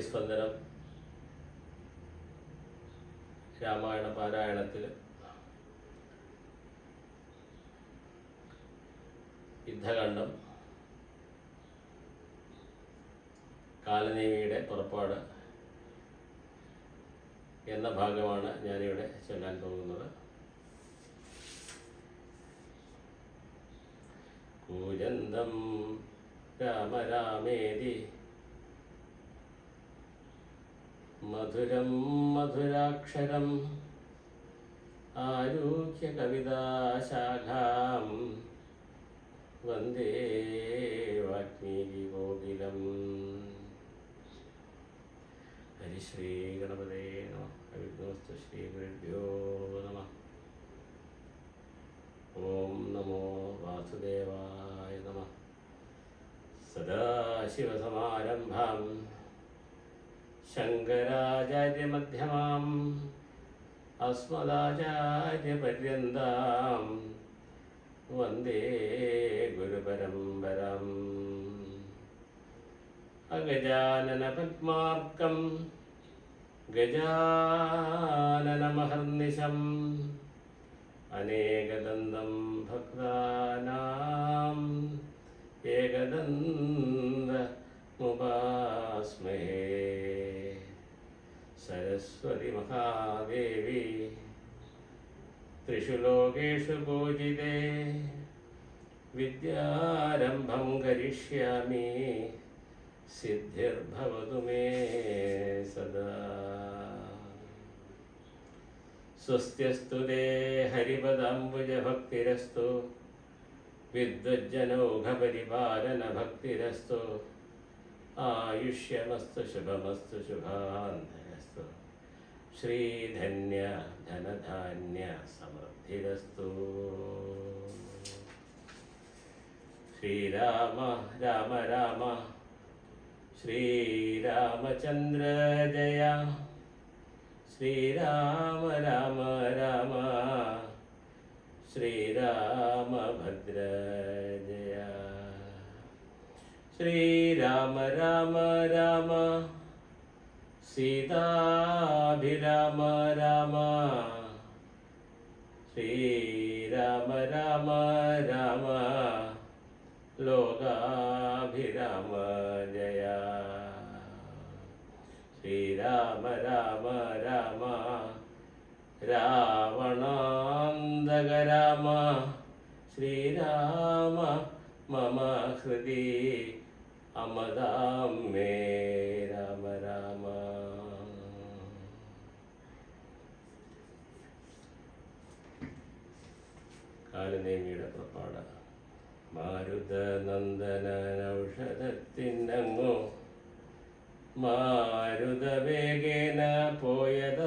കളരി സ്പന്ദനം രാമായണ പാരായണത്തിൽ യുദ്ധകണ്ഠം കാലനേമിയുടെ പുറപ്പാട് എന്ന ഭാഗമാണ് ഞാനിവിടെ ചൊല്ലാൻ പോകുന്നത്. കൂജന്തം രാമരാമേതി മധുരം മധുരാക്ഷരം. ആരൂഹ്യ കവിതാശാഖാം. വന്ദേ വാൽമീകി കോകിലം ഹരിശ്രീ ഗണപതേ നമ. ഹരിനോസ്തു ശ്രീ ഗുരുഭ്യോ നമ. ഓം നമോ വാസുദേവായ നമ. സദാശിവസമാരംഭാം. ശങ്കരാചാര്യമധ്യമാം അസ്മദാചാര്യപര്യന്താം വന്ദേ ഗുരുപരമ്പരം. അഗജാനനപത്മാർക്കം ഗജാനനമഹർനിശം അനേകദന്തം ഭക്താനാം त्रिषु लोकेषु पूजिते विद्यारम्भं करिष्यामि सिद्धिर्भवतु मे सदा स्वस्त्यस्तु ते हरिपदाम्बुजभक्तिरस्तु विद्वज्जनौघपरिपालनभक्तिरस्तु आयुष्यमस्तु शुभमस्तु शुभान्तरस्तु ശ്രീധന്യ ധനധാന്യ സമൃദ്ധിരസ്തു. ശ്രീരാമ രാമ രാമ ശ്രീരാമചന്ദ്ര ജയ. ശ്രീരാമ രാമ രാമ ശ്രീരാമഭദ്ര ജയ. ശ്രീരാമ രാമ രാമ സീതാഭിരാമ രാമ ശ്രീരാമ രാമ രാമ ലോകാഭിരാമ ജയ ശ്രീരാമ രാമ രാമ രാവണാന്തക രാമ ശ്രീരാമ മമ ഹൃദി അമതാം മേ രാമ രാമ കാലനേമിയുടെ പുറപ്പാട്? മാരുത നന്ദന ഔഷധത്തിനങ്ങോ മാരുത വേഗേന പോയതറിഞ്ഞൊരു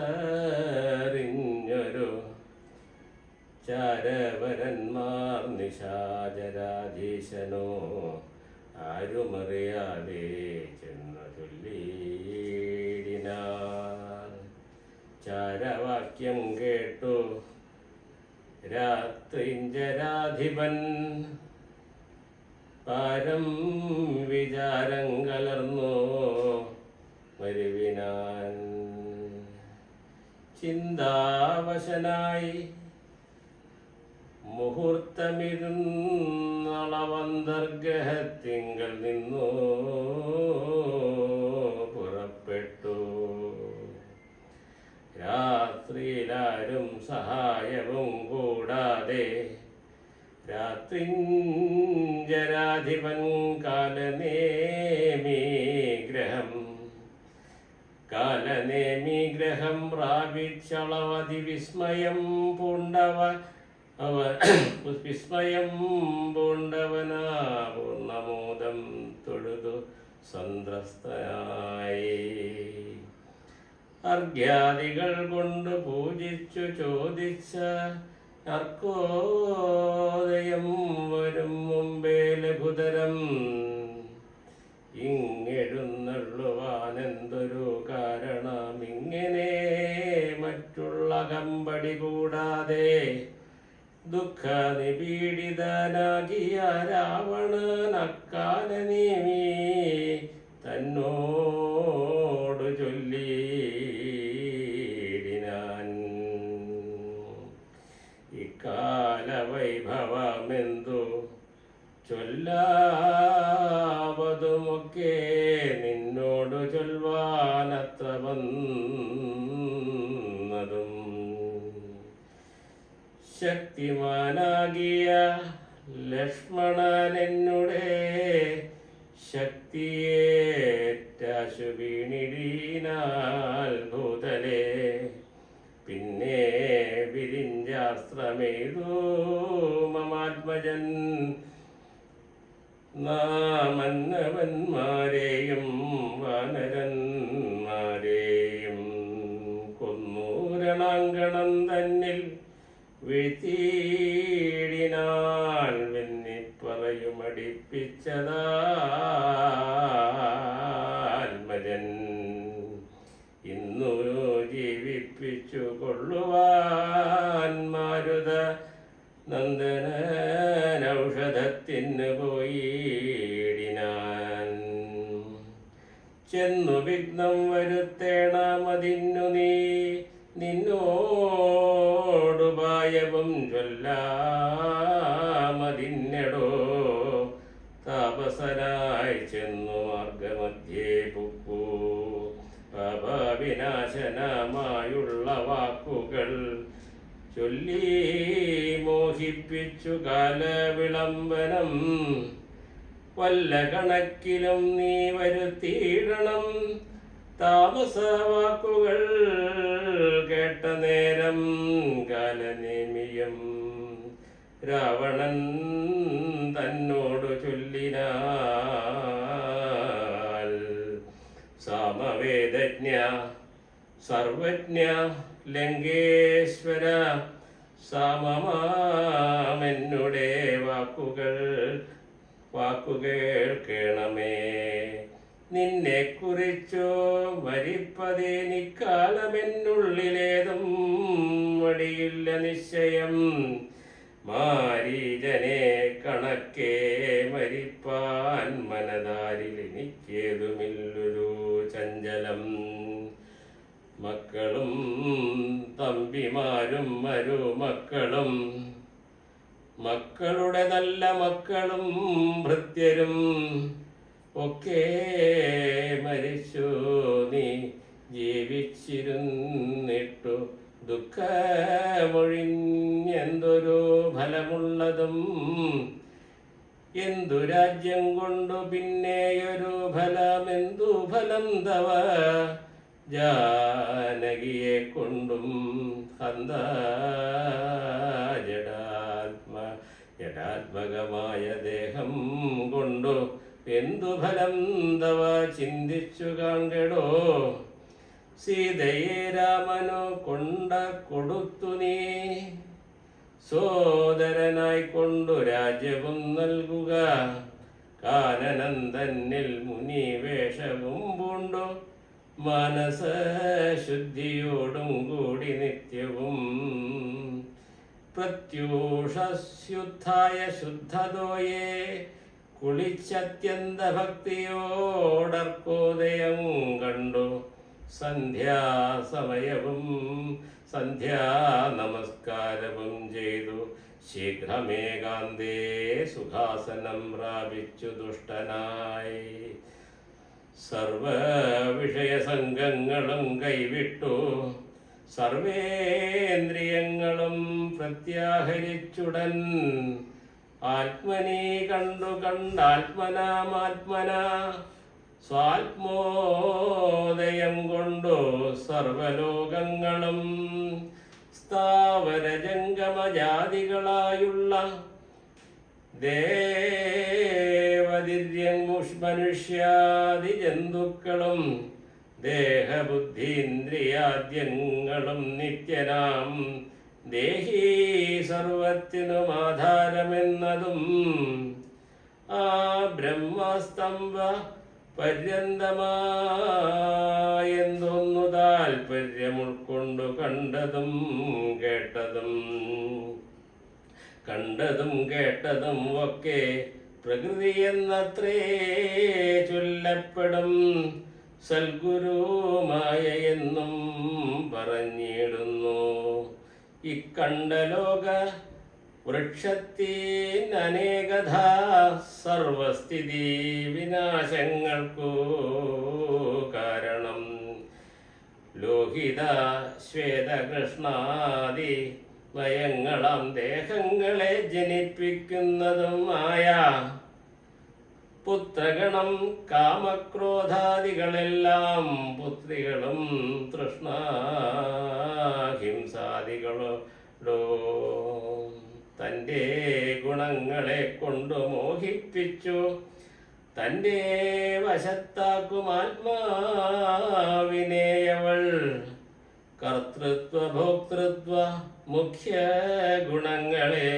ചാരവരന്മാർ നിശാചരാധീശനോ ആരുമറിയാതെ ചെന്നു ചൊല്ലിയിടിനാൻ ചാരവാക്യം കേട്ടു രാത്രിഞ്ചരാധിപൻ. പാരം വിചാരം കലർന്നു വരുവിനാൻ ചിന്താവശനായി മുഹൂർത്തമിരുന്നളവന്തർഗ്രഹത്തിങ്കൽ നിന്നു പുറപ്പെട്ടു. രാത്രിയിലാരും സഹായവും കൂടാതെ രാത്രിഞ്ചരാധിപൻ കാലനേമി ഗ്രഹം. കാലനേമി ഗ്രഹം പ്രാപിച്ചളവതി വിസ്മയം പൂണ്ടവ അവ വിസ്മയം പൂണ്ടവനാ പൂർണമോദം തൊഴുതു സന്ത്രസ്തനായി അർഘ്യാദികൾ കൊണ്ട് പൂജിച്ചു ചോദിച്ച അർക്കോദയം വരും മുമ്പേ ലഘുതരം. ഇങ്ങെഴുന്നള്ളുവാനെന്തൊരു കാരണം? ഇങ്ങനെ മറ്റുള്ള കമ്പടി കൂടാതെ ദുഃഖ നിപീഡിതനാകിയ രാവണനക്കാലനീമി തന്നോടു ഇക്കാലവൈഭവമെന്തു ചൊല്ലാവതുമൊക്കെ നിന്നോട് ചൊൽവാനത്ര വന്നതും. ശക്തിമാനാകിയ ലക്ഷ്മണനെന്നുടെ ശക്തിയേറ്റാശു വീണിടീനാൽ ഭൂതലേ. പിന്നെ വിരിഞ്ചാസ്ത്രമേതു മമാത്മജൻ നാമന്നവന്മാരെയും വാനരന്മാരെയും കൊന്നൂരണാങ്കണം തന്നിൽ വീഴ്ത്തിയിടിനാൾ. വെന്നിപ്പറയുമടിപ്പിച്ചതാത്മജൻ ജീവിപ്പിച്ചു കൊള്ളുവാൻ മാരുത. നന്ദനൗഷധത്തിന് ചൊല്ലി മോഹിപ്പിച്ചു കാലവിളംബനം വല്ല കണക്കിലും നീ വരുത്തിയിടണം. താമസ വാക്കുകൾ കേട്ട നേരം കാലനേമിയം രാവണൻ തന്നോട് ചൊല്ലിനാൽ. സാമവേദജ്ഞ സർവജ്ഞ ലങ്കേശ്വര സമമാമെന്നുടെ വാക്കുകൾ വാക്കുകേൾക്കണമേ നിന്നെ കുറിച്ചോ മരിപ്പതേനിക്കാലമെന്നുള്ളിലേതും മടിയില്ല നിശ്ചയം. മാരീജനെ കണക്കേ മരിപ്പാൻ മനതാരിൽ എനിക്കേതുമില്ലൊരു ചഞ്ചലം. മക്കളും തമ്പിമാരും മരുമക്കളും. മക്കളുടെ നല്ല മക്കളും ഭൃത്യരും. ഒക്കെ മരിച്ചു നീ ജീവിച്ചിരുന്നിട്ടു. ദുഃഖമൊഴിഞ്ഞെന്തൊരു ഫലമുള്ളതും. എന്തു രാജ്യം കൊണ്ടു പിന്നെയൊരു ഫലമെന്തു ഫലം തവ? ജാനകിയെ കൊണ്ടും ഹന്ത ജഡാത്മ ജഡാത്മകമായ ദേഹം കൊണ്ടു? എന്തു ഫലം തവ ചിന്തിച്ചു കാങ്കടോ സീതയെ രാമനു കൊണ്ട കൊടുത്തു നീ. സോദരനായി കൊണ്ടു രാജ്യവും നൽകുക. കാനനന്ദനിൽ മുനി മനസ ശുദ്ധിയോടും കൂടി നിത്യവും. പ്രത്യൂഷസ്യുദ്ധായ ശുദ്ധതോയെ കുളിച്ചത്യന്ത ഭക്തിയോടർക്കോദയം കണ്ടു. സന്ധ്യാസമയവും സന്ധ്യാ നമസ്കാരവും ചെയ്തു. ശീഘ്രമേകാന്തേ സുഖാസനം പ്രാപിച്ചു ദുഷ്ടനായി. സർവ വിഷയസംഘങ്ങളും കൈവിട്ടു. സർവേന്ദ്രിയങ്ങളും പ്രത്യാഹരിച്ചുടൻ. ആത്മനി കണ്ടു കണ്ടാത്മനാമാത്മന. സ്വാത്മോദയം കൊണ്ടു സർവലോകങ്ങളും. സ്ഥാവര ജംഗമജാതികളായുള്ള ദേവദിര്യൻ മനുഷ്യാദി ജന്തുക്കളും ദേഹബുദ്ധീന്ദ്രിയാദ്യങ്ങളും നിത്യനാം. ദേഹീ സർവത്തിനും ആധാരമെന്നതും ആ ബ്രഹ്മസ്തംഭ പര്യന്തമായെന്തൊന്നു താൽപര്യമുൾക്കൊണ്ടു കണ്ടതും കേട്ടതും. കണ്ടതും കേട്ടതും ഒക്കെ പ്രകൃതി എന്നത്രേ ചൊല്ലപ്പെടും. സൽഗുരുമായ എന്നും പറഞ്ഞിടുന്നു. ഇക്കണ്ട ലോക വൃക്ഷത്തിൻ അനേകഥ സർവസ്ഥിതി വിനാശങ്ങൾക്കു കാരണം. ലോഹിത ശ്വേതകൃഷ്ണാദി ലയങ്ങളാം ദേഹങ്ങളെ ജനിപ്പിക്കുന്നതുമായ പുത്രഗണം കാമക്രോധാദികളെല്ലാം പുത്രികളും തൃഷ്ണാഹിംസാദികളോ തന്റെ ഗുണങ്ങളെ കൊണ്ടു മോഹിപ്പിച്ചു. തന്റെ വശത്താക്കും ആത്മാവിനെയവൾ കർത്തൃത്വ ഭോക്തൃത്വ മുഖ്യ ഗുണങ്ങളെ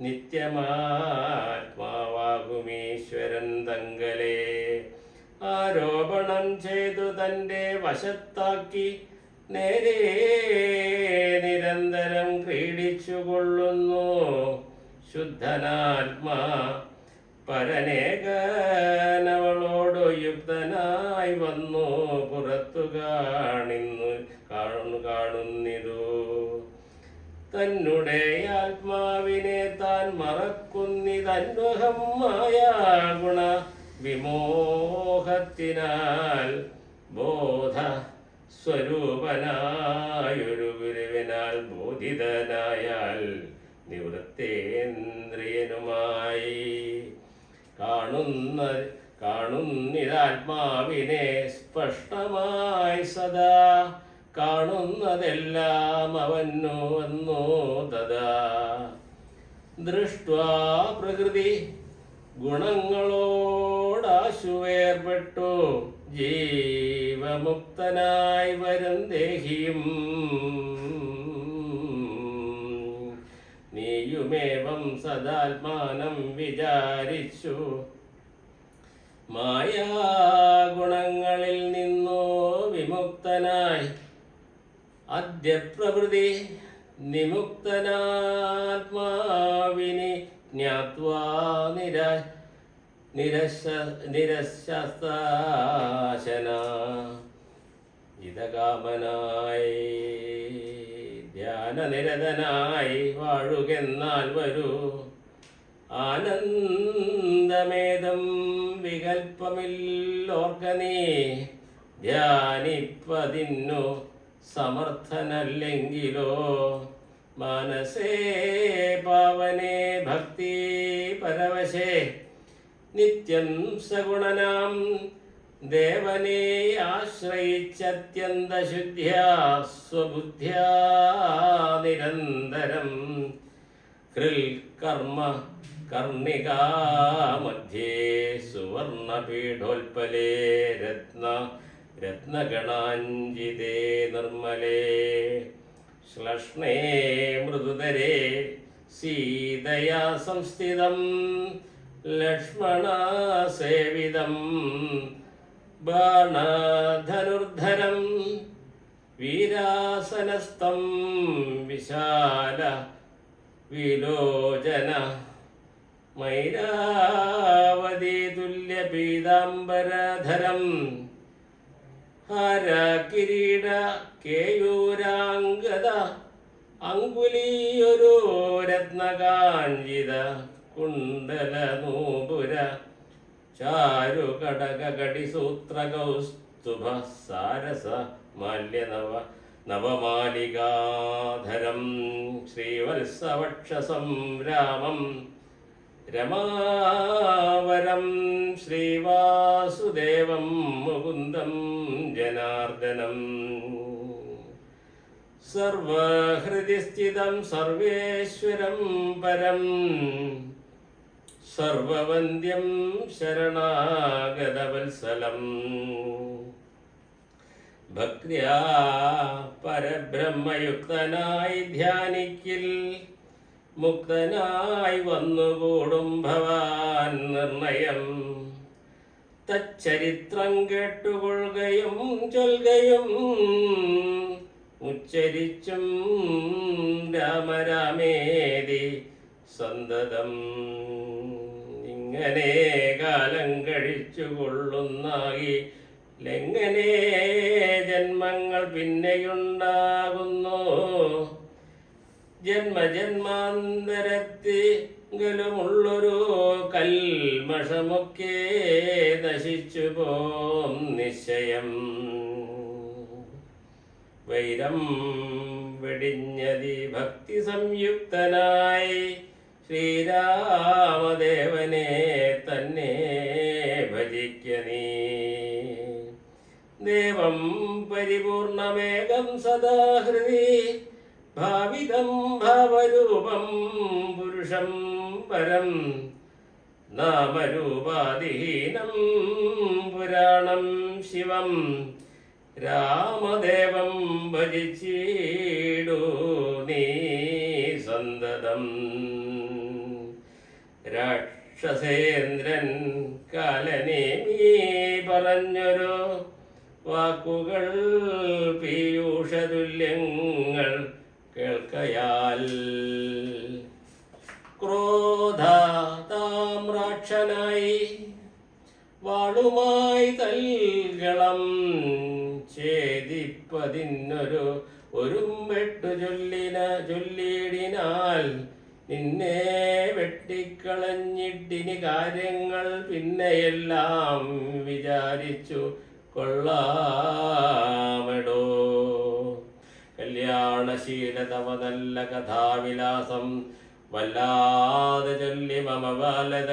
നിത്യമാത്മാവാകുമീശ്വരൻ തങ്കലെ. ആരോപണം ചെയ്തു തന്റെ വശത്താക്കി നേരെ നിരന്തരം ക്രീഡിച്ചുകൊള്ളുന്നു. ശുദ്ധനാത്മാ പരനേകനവളോടു യുക്തനായി വന്നു പുറത്തു കാണിന്നു കാണു കാണുന്നിതു. തന്നുടെ ആത്മാവിനെ താൻ മറക്കുന്നിതന്വഹമായ ഗുണ വിമോഹത്തിനാൽ ബോധ സ്വരൂപനായൊരു ഗുരുവിനാൽ ബോധിതനായാൽ നിവൃത്തേന്ദ്രിയനുമായി കാണുന്ന കാണുന്നിതാത്മാവിനെ സ്പഷ്ടമായി സദാ കാണുന്നതെല്ലാം അവന്നു വന്നു തഥാ ദൃഷ്ട്വാ പ്രകൃതി ഗുണങ്ങളോടാശുവേർപ്പെട്ടു. ജീവമുക്തനായി വരും ദേഹിയും നീയുമേവം സദാത്മാനം വിചാരിച്ചു. മായാഗുണങ്ങളിൽ നിന്നോ വിമുക്തനായി. അദ്യ പ്രകൃതി നിമുക്തനാത്മാവിനി ജ്ഞാത്വാ നിര നിരശ നിരശാസ്താശന. ഇതകാമനായി ധ്യാനനിരതനായി വാഴുകെന്നാൽ വരൂ. ആനന്ദമേതം വികൽപ്പമില്ലോർക്കനീ ധ്യാനിപ്പതിന്നു സമർത്ഥനല്ലെങ്കിലോ. മനസേ പാവനേ ഭക്തി പരവശേ നിത്യം സഗുണനാം ദേവനെ ആശ്രയിച്ചത്യന്തശുദ്ധ്യാ സ്വബുദ്ധ്യാ നിരന്തരം ഹൃൽ കർമ്മ കർണികാ മധ്യേ സുവർണപീഠോൽപലേ രത്ന രത്നഗണാഞ്ജിതേ നിർമ്മലേ. ശ്ലഷ്ണേ മൃദുതരേ സീതയാ സംസ്ഥിതം ലക്ഷ്മണസേവിതം ബാണധനുർധരം വീരാസനസ്ഥം വിശാല വിലോചന മൈരാവതി തുല്യപീതാംബരധരം ഹര കിരീട കേയൂരാംഗത അങ്കുലീയൊരു രത്നകാഞ്ചിത കുണ്ടല നൂപുര ചാരു കടകടി സൂത്ര കൗസ്തുഭ സാരസ മാല്യനവ നവമാലികാധരം ശ്രീവത്സവക്ഷസം രാമം രമാവരം ശ്രീവാസുദേവം മുകുന്ദം ജനാർദ്ദനം സർവഹൃദി സ്ഥിതം സർവേശ്വരം പരം സർവവന്ദ്യം ശരണാഗതവത്സലം. ഭക്തിയാ പരബ്രഹ്മയുക്തനായി ധ്യാനിക്കിൽ മുക്തനായി വന്നുകൂടും ഭവാൻ നിർണയം. തച്ചരിത്രം കേട്ടുകൊള്ളുകയും ചൊൽകയും ഉച്ചരിച്ചും രാമരാമേതി സന്തതം. ഇങ്ങനെ കാലം കഴിച്ചു കൊള്ളുന്നായി ലെങ്ങനെ ജന്മങ്ങൾ പിന്നെയുണ്ടാകുന്നു. ജന്മജന്മാന്തരത്തിലുമുള്ളൊരു കൽമഷമൊക്കെ നശിച്ചു പോം നിശ്ചയം. വൈരം വെടിഞ്ഞതി ഭക്തി സംയുക്തനായി ശ്രീരാമദേവനെ തന്നെ ഭജിക്ക ദേവം പരിപൂർണമേകം സദാഹൃതി ഭാവിതം ഭാവരൂപം പുരുഷം പരം നാമരൂപാധിഹീനം പുരാണം ശിവം. രാമദേവം ഭജിച്ചീടൂ നീ സന്തതം. രാക്ഷസേന്ദ്രൻ കാലനേമി പറഞ്ഞൊരു വാക്കുകൾ പീയൂഷതുല്യങ്ങൾ കേൾക്കയാൽ. ക്രോധ താമ്രാക്ഷനായി വാളുമായി തൽകളം ഛേദിപ്പതിന്നൊരു ഒരുമ്പെട്ടു ചൊല്ലിന ചൊല്ലിയിടിനാൽ നിന്നെ വെട്ടിക്കളഞ്ഞിട്ടിനി കാര്യങ്ങൾ പിന്നെയെല്ലാം വിചാരിച്ചു കൊള്ളാമെടോ. കല്യാണശീല തവ നല്ല കഥാവിലാസം. വല്ലാതെ ചൊല്ലി മമ ബാലത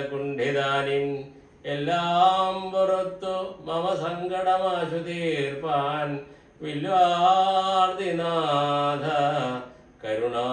എല്ലാം പുറത്തു മമ സങ്കടമാശു തീർപ്പാൻ വില്വാർദിനാഥ കരുണാ